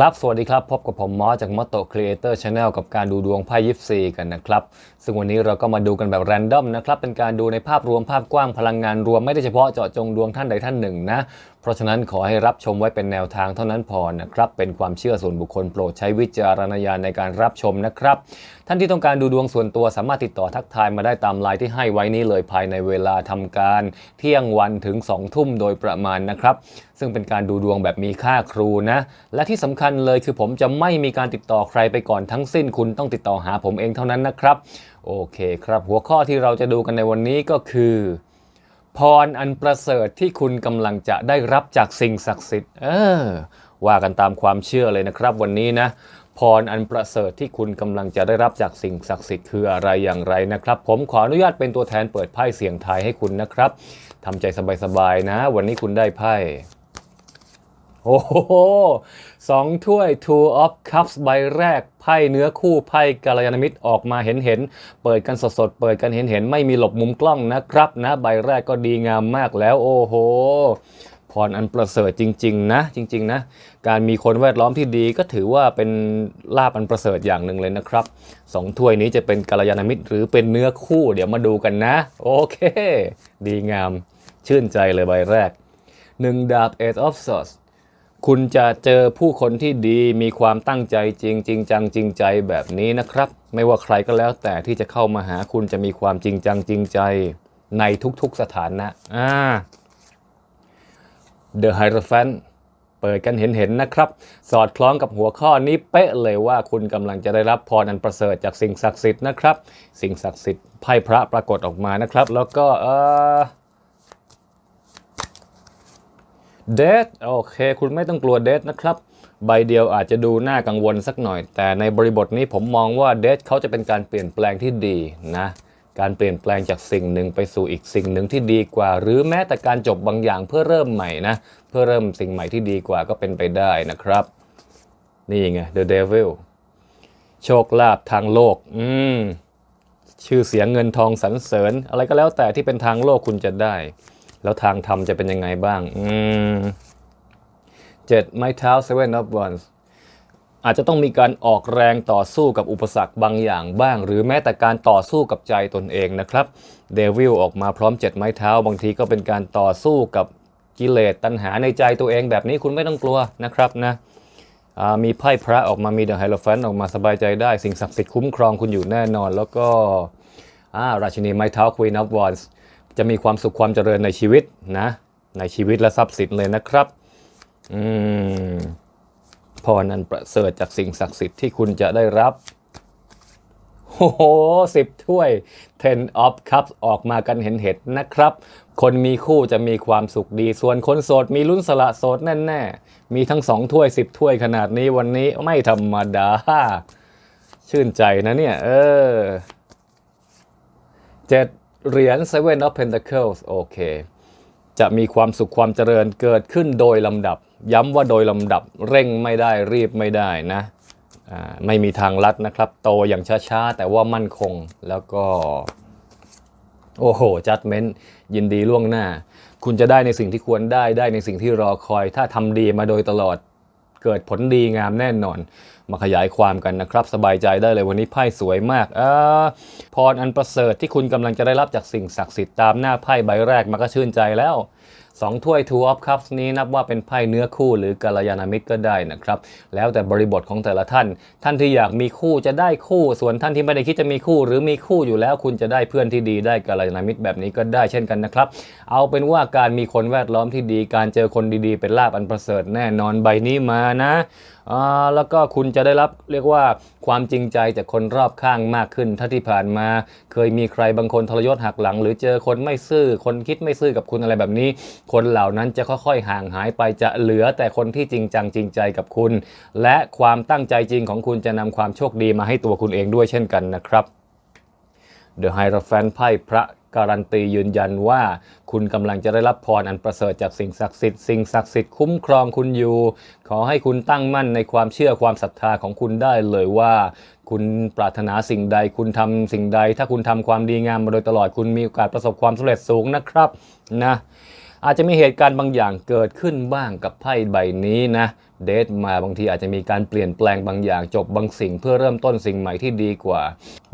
ครับ สวัสดีครับ พบกับผมมอสจากมอโตครีเอเตอร์ชาแนลกับการดูดวงไพ่ยิปซีกันนะครับ ซึ่งวันนี้เราก็มาดูกันแบบแรนดอมนะครับ เป็นการดูในภาพรวมภาพกว้างพลังงานรวมไม่ได้เฉพาะเจาะจงดวงท่านใดท่านหนึ่งนะ ราะฉะนั้นขอให้รับชมไว้เป็นแนวทางเท่านั้นพอนะครับ เป็นความเชื่อส่วนบุคคลโปรดใช้วิจารณญาณในการรับชมนะครับ ท่านที่ต้องการดูดวงส่วนตัวสามารถติดต่อทักทายมาได้ตามไลน์ที่ให้ไว้นี้เลยภายในเวลาทำการเที่ยงวันถึง 2 ทุ่มโดยประมาณนะครับ ซึ่งเป็นการดูดวงแบบมีค่าครูนะ และที่สำคัญเลยคือผมจะไม่มีการติดต่อใครไปก่อนทั้งสิ้นคุณต้องติดต่อหาผมเองเท่านั้นนะครับ โอเคครับ หัวข้อที่เราจะดูกันในวันนี้ก็คือ พรอันประเสริฐที่คุณกำลังจะได้รับจากสิ่งศักดิ์สิทธิ์เออว่ากันตามความเชื่อเลยนะครับวันนี้นะพรอันประเสริฐที่คุณกำลังจะได้รับจากสิ่งศักดิ์สิทธิ์คืออะไรอย่างไรนะครับ ผมขออนุญาตเป็นตัวแทนเปิดไพ่เสียงทายให้คุณนะครับทำใจสบายๆนะ วันนี้คุณได้ไพ่ โอ้โหสองถ้วย two of cups ใบแรก ไพ่เนื้อคู่ไพ่กาลยานมิตรออกมาเห็นเห็น เปิดกันสดๆเปิดกันเห็นเห็นไม่มีหลบมุมกล้องนะครับนะ ใบแรกก็ดีงามมากแล้ว โอ้โหพรอันประเสริฐจริง ๆ นะ จริง ๆ นะ การมีคนแวดล้อมที่ดีก็ถือว่าเป็นลาบอันประเสริฐอย่างหนึ่งเลยนะครับสองถ้วยนี้จะเป็นกาลยานมิตร หรือเป็นเนื้อคู่ เดี๋ยวมาดูกันนะ โอเค ดีงาม ชื่นใจเลยใบแรกหนึ่งดาบ eight of swords คุณจะเจอผู้คนที่ดีมีความตั้งใจจริงจริงจังจริงใจแบบนี้นะครับ ไม่ว่าใครก็แล้วแต่ที่จะเข้ามาหาคุณจะมีความจริงจังจริงใจในทุกๆสถานะอ่า The Hierophant เปิดกันเห็นๆนะครับ สอดคล้องกับหัวข้อนี้เป๊ะเลยว่าคุณกำลังจะได้รับพรอันประเสริฐจากสิ่งศักดิ์สิทธิ์นะครับ สิ่งศักดิ์สิทธิ์ไพ่พระปรากฏออกมานะครับ แล้วก็เออ เดทโอเค คุณไม่ต้องกลัวเดทนะครับ ใบเดียวอาจจะดูน่ากังวลสักหน่อย แต่ในบริบทนี้ผมมองว่าเดทเขาจะเป็นการเปลี่ยนแปลงที่ดีนะการเปลี่ยนแปลงจากสิ่งหนึ่งไปสู่อีกสิ่งหนึ่งที่ดีกว่า หรือแม้แต่การจบบางอย่างเพื่อเริ่มใหม่นะ เพื่อเริ่มสิ่งใหม่ที่ดีกว่าก็เป็นไปได้นะครับ นี่ไง The Devil โชคลาภทางโลก อืม ชื่อเสียงเงินทองสรรเสริญ อะไรก็แล้วแต่ที่เป็นทางโลกคุณจะได้ แล้วทางธรรมจะเป็นยังไงบ้างอืมเจ็ดไม้เท้า seven of wands อาจจะต้องมีการออกแรงต่อสู้กับอุปสรรคบางอย่างบ้าง หรือแม้แต่การต่อสู้กับใจตนเองนะครับเดวิลออกมาพร้อมเจ็ดไม้เท้า บางทีก็เป็นการต่อสู้กับกิเลสตัณหาในใจตัวเองแบบนี้คุณไม่ต้องกลัวนะครับนะมีไพ่พระออกมามีเดอะไฮโลแฟนออกมาสบายใจได้ สิ่งศักดิ์สิทธิ์คุ้มครองคุณอยู่แน่นอน แล้วก็ราชินีไม้เท้า Queen of Wands จะมีความสุขความเจริญในชีวิตนะ ในชีวิตและทรัพย์สินเลยนะครับอืมพรนันประเสริฐจากสิ่งศักดิ์สิทธิ์ที่คุณจะได้รับโอ้โหสิบถ้วย ten of cups ออกมากันเห็นเห็นนะครับ คนมีคู่จะมีความสุขดี ส่วนคนโสดมีลุ้นสละโสดแน่ ๆ มีทั้งสองถ้วยสิบถ้วยขนาดนี้วันนี้ไม่ธรรมดา ชื่นใจนะเนี่ย เออเจ็ด เหรียญ seven of pentacles โอเค จะมีความสุขความเจริญเกิดขึ้นโดยลำดับ ย้ำว่าโดยลำดับเร่งไม่ได้รีบไม่ได้นะไม่มีทางลัดนะครับ โตอย่างช้าๆ แต่ว่ามั่นคงแล้วก็ โอ้โหจัดเม้นยินดีล่วงหน้า คุณจะได้ในสิ่งที่ควรได้ได้ในสิ่งที่รอคอย ถ้าทำดีมาโดยตลอด เกิดผลดีงามแน่นอน มาขยายความกันนะครับ สบายใจได้เลยวันนี้ไพ่สวยมากเออพรอันประเสริฐที่คุณกำลังจะได้รับจากสิ่งศักดิ์สิทธิ์ตามหน้าไพ่ใบแรกมันก็ชื่นใจแล้ว สองถ้วย two of cups นี้นับว่าเป็นไพ่เนื้อคู่หรือกัลยาณมิตรก็ได้นะครับ แล้วแต่บริบทของแต่ละท่าน ท่านที่อยากมีคู่จะได้คู่ ส่วนท่านที่ไม่ได้คิดจะมีคู่หรือมีคู่อยู่แล้วคุณจะได้เพื่อนที่ดีได้กัลยาณมิตรแบบนี้ก็ได้เช่นกันนะครับ เอาเป็นว่าการมีคนแวดล้อมที่ดี การเจอคนดีๆ เป็นลาบอันประเสริฐแน่นอนใบนี้มานะ แล้วก็คุณจะได้รับเรียกว่าความจริงใจจากคนรอบข้างมากขึ้นถ้าที่ผ่านมา เคยมีใครบางคนทรยศหักหลัง หรือเจอคนไม่ซื่อคนคิดไม่ซื่อกับคุณอะไรแบบนี้ คนเหล่านั้นจะค่อยๆห่างหายไปจะเหลือแต่คนที่จริงจังจริงใจกับคุณ และความตั้งใจจริงของคุณจะนำความโชคดีมาให้ตัวคุณเองด้วยเช่นกันนะครับ The Hierophant ไพ่พระ การันตียืนยันว่า คุณกำลังจะได้รับพรอันประเสริฐจากสิ่งศักดิ์สิทธิ์สิ่งศักดิ์สิทธิ์คุ้มครองคุณอยู่ ขอให้คุณตั้งมั่นในความเชื่อความศรัทธาของคุณได้เลยว่า คุณปรารถนาสิ่งใด คุณทำสิ่งใด ถ้าคุณทำความดีงามมาโดยตลอดคุณมีโอกาสประสบความสำเร็จสูงนะครับนะอาจจะมีเหตุการณ์บางอย่างเกิดขึ้นบ้างกับไพ่ใบนี้นะเดทมาบางทีอาจจะมีการเปลี่ยนแปลงบางอย่างจบบางสิ่ง เพื่อเริ่มต้นสิ่งใหม่ที่ดีกว่า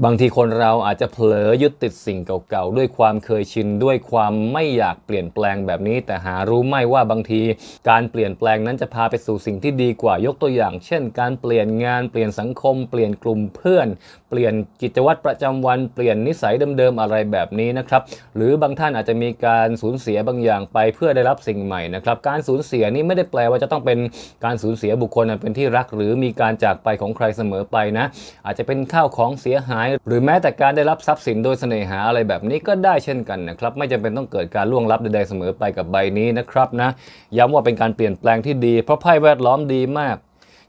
บางทีคนเราอาจจะเผลอยึดติดสิ่งเก่าๆ ด้วยความเคยชิน ด้วยความไม่อยากเปลี่ยนแปลงแบบนี้ แต่หารู้ไม่ว่าบางที การเปลี่ยนแปลงนั้นจะพาไปสู่สิ่งที่ดีกว่ายกตัวอย่าง เช่น การเปลี่ยนงานเปลี่ยนสังคม เปลี่ยนกลุ่มเพื่อน เปลี่ยนกิจวัตรประจำวันเปลี่ยนนิสัยเดิมๆอะไรแบบนี้นะครับหรือบางท่านอาจจะมีการสูญเสียบางอย่างไปเพื่อได้รับสิ่งใหม่นะครับการสูญเสียนี่ไม่ได้แปลว่าจะต้องเป็นการสูญเสียบุคคลเป็นที่รัก หรือมีการจากไปของใครเสมอไปนะ อาจจะเป็นข้าวของเสียหาย หรือแม้แต่การได้รับทรัพย์สินโดยเสน่หาอะไรแบบนี้ก็ได้เช่นกันนะครับไม่จำเป็นต้องเกิดการล่วงลับใดๆเสมอไปกับใบนี้นะครับนะย้ำว่าเป็นการเปลี่ยนแปลงที่ดีเพราะไพ่แวดล้อมดีมาก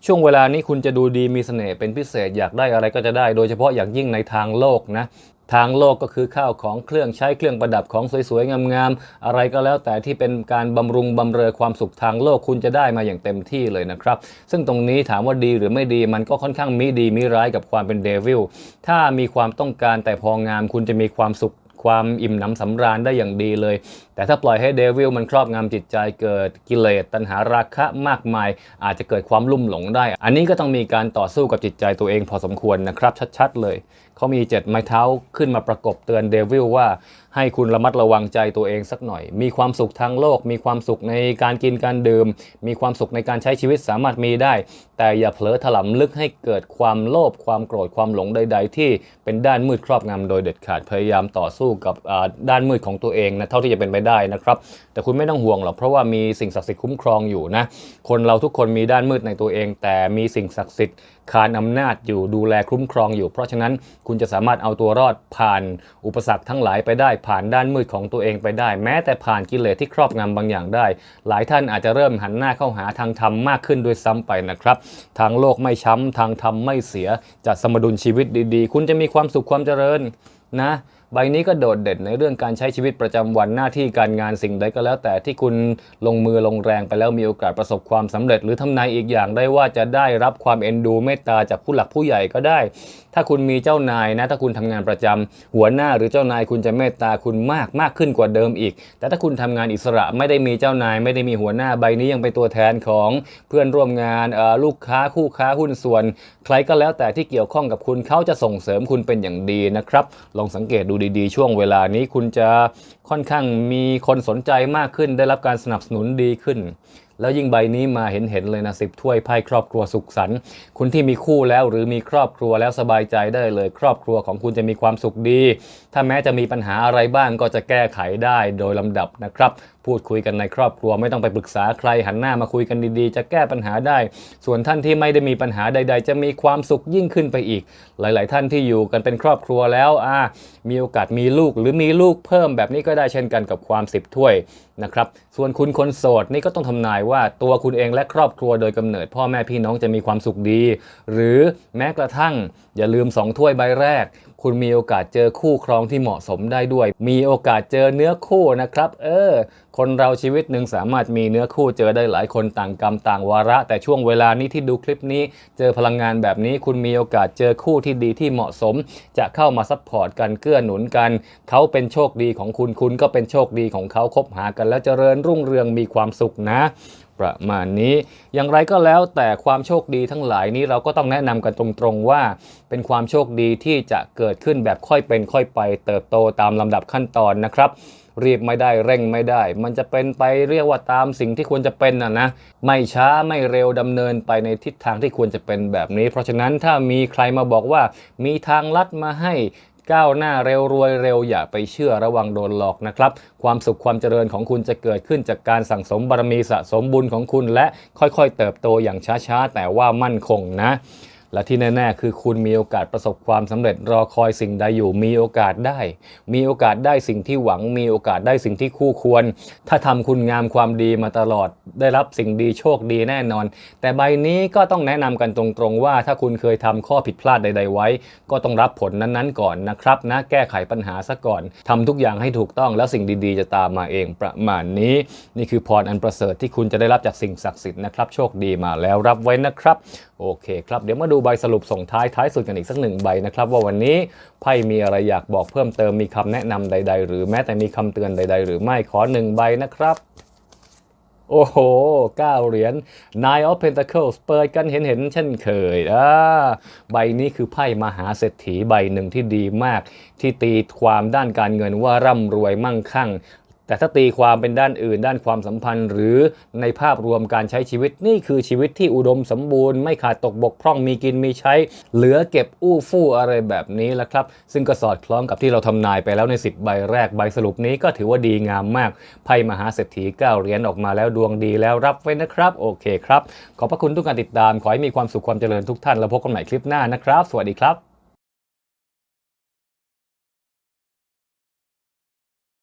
ช่วงเวลานี้คุณจะดูดีมีเสน่ห์เป็นพิเศษอยากได้อะไรก็จะได้ โดยเฉพาะอย่างยิ่งในทางโลกนะ ทางโลกก็คือข้าวของเครื่องใช้เครื่องประดับของสวยๆ งามๆ อะไรก็แล้วแต่ที่เป็นการบำรุงบำเรอความสุขทางโลกคุณจะได้มาอย่างเต็มที่เลยนะครับ ซึ่งตรงนี้ถามว่าดีหรือไม่ดีมันก็ค่อนข้างมีดีมีร้ายกับความเป็นเดวิลถ้ามีความต้องการแต่พองามคุณจะมีความสุขความอิ่มหนำสำราญได้อย่างดีเลย แต่ถ้าปล่อยให้เดวิลมันครอบงำจิตใจเกิดกิเลสตัณหาราคะมากมาย อาจจะเกิดความลุ่มหลงได้ อันนี้ก็ต้องมีการต่อสู้กับจิตใจตัวเองพอสมควรนะครับชัด ๆ เลยเขามีเจ็ดไม้เท้าขึ้นมาประกบเตือนเดวิลว่าให้คุณระมัดระวังใจตัวเองสักหน่อย มีความสุขทางโลก มีความสุขในการกินการดื่ม มีความสุขในการใช้ชีวิตสามารถมีได้ แต่อย่าเผลอถลำลึกให้เกิดความโลภความโกรธความหลงใด ๆ ที่เป็นด้านมืดครอบงำโดยเด็ดขาดพยายามต่อสู้กับด้านมืดของตัวเองนะเท่าที่จะเป็นไปได้นะครับ แต่คุณไม่ต้องห่วงหรอกเพราะว่ามีสิ่งศักดิ์สิทธิ์คุ้มครองอยู่นะคนเราทุกคนมีด้านมืดในตัวเอง แต่มีสิ่งศักดิ์สิทธิ์ คานอำนาจอยู่ดูแลคุ้มครองอยู่ เพราะฉะนั้นคุณจะสามารถเอาตัวรอดผ่านอุปสรรคทั้งหลายไปได้ผ่านด้านมืดของตัวเองไปได้ แม้แต่ผ่านกิเลสที่ครอบงำบางอย่างได้ หลายท่านอาจจะเริ่มหันหน้าเข้าหาทางธรรมมากขึ้นด้วยซ้ำไปนะครับ ทางโลกไม่ช้ำทางธรรมไม่เสียจะสมดุลชีวิตดีๆ คุณจะมีความสุขความเจริญนะ ใบนี้ก็โดดเด่นในเรื่องการใช้ชีวิตประจำวันหน้าที่การงานสิ่งใดก็แล้ว แต่ที่คุณลงมือลงแรงไปแล้วมีโอกาสประสบความสำเร็จ หรือทำนายอีกอย่างได้ว่าจะได้รับความเอ็นดูเมตตาจากผู้หลักผู้ใหญ่ก็ได้ ถ้าคุณมีเจ้านายนะถ้าคุณทำงานประจำหัวหน้าหรือเจ้านายคุณจะเมตตาคุณมากมากขึ้นกว่าเดิมอีก แต่ถ้าคุณทำงานอิสระไม่ได้มีเจ้านายไม่ได้มีหัวหน้าใบนี้ยังเป็นตัวแทนของเพื่อนร่วมงานลูกค้าคู่ค้าหุ้นส่วน ใครก็แล้วแต่ที่เกี่ยวข้องกับคุณเขาจะส่งเสริมคุณเป็นอย่างดีนะครับ ลองสังเกตดูดีๆ ช่วงเวลานี้คุณจะค่อนข้างมีคนสนใจมากขึ้น ได้รับการสนับสนุนดีขึ้น แล้วยิ่งใบนี้มาเห็นเห็นเลยนะสิบถ้วยไพ่ครอบครัวสุขสันต์คุณที่มีคู่แล้วหรือมีครอบครัวแล้วสบายใจได้เลย ครอบครัวของคุณจะมีความสุขดี ถ้าแม้จะมีปัญหาอะไรบ้างก็จะแก้ไขได้โดยลำดับนะครับ พูดคุยกันในครอบครัวไม่ต้องไปปรึกษาใครหันหน้ามาคุยกันดีๆ จะแก้ปัญหาได้ ส่วนท่านที่ไม่ได้มีปัญหาใด ๆ จะมีความสุขยิ่งขึ้นไปอีก หลาย ๆ ท่านที่อยู่กันเป็นครอบครัวแล้วอ่ามีโอกาสมีลูกหรือมีลูกเพิ่มแบบนี้ก็ได้เช่นกันกับความสิบถ้วยนะครับส่วนคุณคนโสดนี่ก็ต้องทำนายว่าตัวคุณเองและครอบครัวโดยกำเนิด พ่อแม่พี่น้องจะมีความสุขดี หรือแม้กระทั่งอย่าลืมสองถ้วยใบแรก คุณมีโอกาสเจอคู่ครองที่เหมาะสมได้ด้วย มีโอกาสเจอเนื้อคู่นะครับ เออ คนเราชีวิตหนึ่งสามารถมีเนื้อคู่เจอได้หลายคนต่างกรรมต่างวาระ แต่ช่วงเวลานี้ที่ดูคลิปนี้ เจอพลังงานแบบนี้ คุณมีโอกาสเจอคู่ที่ดีที่เหมาะสม จะเข้ามาซัพพอร์ตกันเกื้อหนุนกัน เขาเป็นโชคดีของคุณคุณก็เป็นโชคดีของเขาคบหากัน แล้วเจริญรุ่งเรืองมีความสุขนะ ประมาณนี้ อย่างไรก็แล้วแต่ความโชคดีทั้งหลายนี้เราก็ต้องแนะนำกันตรงๆว่า เป็นความโชคดีที่จะเกิดขึ้นแบบค่อยเป็นค่อยไป เติบโตตามลำดับขั้นตอนนะครับรีบไม่ได้เร่งไม่ได้ มันจะเป็นไปเรียกว่าตามสิ่งที่ควรจะเป็นนะนะไม่ช้าไม่เร็วดำเนินไปในทิศทางที่ควรจะเป็นแบบนี้ เพราะฉะนั้นถ้ามีใครมาบอกว่ามีทางลัดมาให้ ก้าวหน้าเร็วรวยเร็วอย่าไปเชื่อระวังโดนหลอกนะครับ ความสุขความเจริญของคุณจะเกิดขึ้นจากการสั่งสมบารมีสะสมบุญของคุณ และค่อยๆ เติบโตอย่างช้าๆ แต่ว่ามั่นคงนะ และที่แน่ๆ คือคุณมีโอกาสประสบความสำเร็จรอคอยสิ่งใดอยู่ มีโอกาสได้ มีโอกาสได้สิ่งที่หวัง มีโอกาสได้สิ่งที่คู่ควร ถ้าทำคุณงามความดีมาตลอด ได้รับสิ่งดีโชคดีแน่นอน แต่ใบนี้ก็ต้องแนะนำกันตรงๆว่า ถ้าคุณเคยทำข้อผิดพลาดใด ๆ ไว้ ก็ต้องรับผลนั้นๆก่อนนะครับนะแก้ไขปัญหาซะก่อนทำทุกอย่างให้ถูกต้องแล้วสิ่งดีๆ จะตามมาเองประมาณนี้ นี่คือพรอันประเสริฐที่คุณจะได้รับจากสิ่งศักดิ์สิทธิ์นะครับโชคดีมาแล้วรับไว้นะครับ โอเคครับ เดี๋ยวมาดูใบสรุปส่งท้ายท้ายสุดกันอีกสักหนึ่งใบนะครับ ว่าวันนี้ไพ่มีอะไรอยากบอกเพิ่มเติมมีคำแนะนำใด ๆ หรือแม้แต่มีคำเตือนใด ๆ หรือไม่ขอหนึ่งใบนะครับโอ้โหเก้าเหรียญ Nine of Pentacles เปิดกันเห็นเห็นเช่นเคยอ่าใบนี้คือไพ่มหาเศรษฐีใบหนึ่งที่ดีมาก ที่ตีความด้านการเงินว่าร่ำรวยมั่งคั่ง แต่ถ้าตีความเป็นด้านอื่น ด้านความสัมพันธ์ หรือในภาพรวมการใช้ชีวิตนี่คือชีวิตที่อุดมสมบูรณ์ไม่ขาดตกบกพร่องมีกินมีใช้ เหลือเก็บอู้ฟู่อะไรแบบนี้แหละครับ ซึ่งก็สอดคล้องกับที่เราทำนายไปแล้วใน 10 ใบแรกใบสรุปนี้ก็ถือว่าดีงามมากไพ่มหาเศรษฐี9เหรียญออกมาแล้วดวงดีแล้วรับไว้นะครับ โอเคครับ ขอบพระคุณทุกการติดตาม ขอให้มีความสุขความเจริญทุกท่านแล้วพบกันใหม่คลิปหน้านะครับ สวัสดีครับ